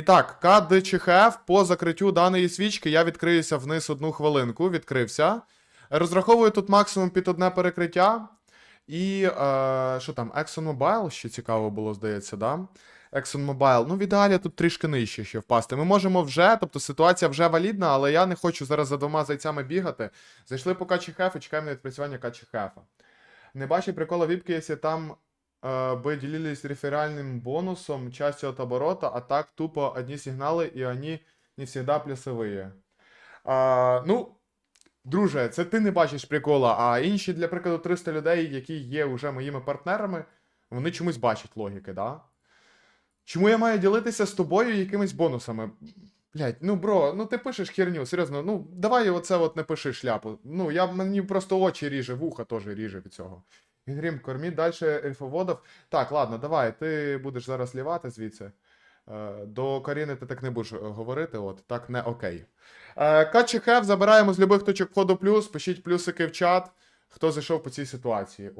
І так, КДЧХФ по закриттю даної свічки я відкриюся вниз одну хвилинку. Відкрився. Розраховую тут максимум під одне перекриття. І е, що там, Exxon Mobile, ще цікаво було, здається, да? Exxon. Ну, в ідеалі тут трішки нижче ще впасти. Ми можемо вже, тобто ситуація вже валідна, але я не хочу зараз за двома зайцями бігати. Зайшли по КЧХФ і чекаємо на відпрацювання КЧХФ. Не бачу прикола віпки, якщо там бы делились реферальным бонусом, частью от оборота, а так тупо одни сигналы, и они не всегда плюсовые. А, ну, друже, це ти не бачиш прикола, а інші, для прикладу, 300 людей, які є вже моїми партнерами, вони чомусь бачать логіки, да? Чому я маю ділитися з тобою якимись бонусами? Блять, ну бро, ну ти пишеш херню, серйозно, ну давай оце от не пиши шляпу. Ну, я мені просто очі ріже, вуха теж ріже від цього. Грім, корміть далі ельфоводов. Так, ладно, давай, ти будеш зараз лівати звідси. Е, До Каріни ти так не будеш е, говорити, от, так не окей. Качі хев забираємо з любих точок входу плюс, пишіть плюсики в чат, хто зайшов по цій ситуації.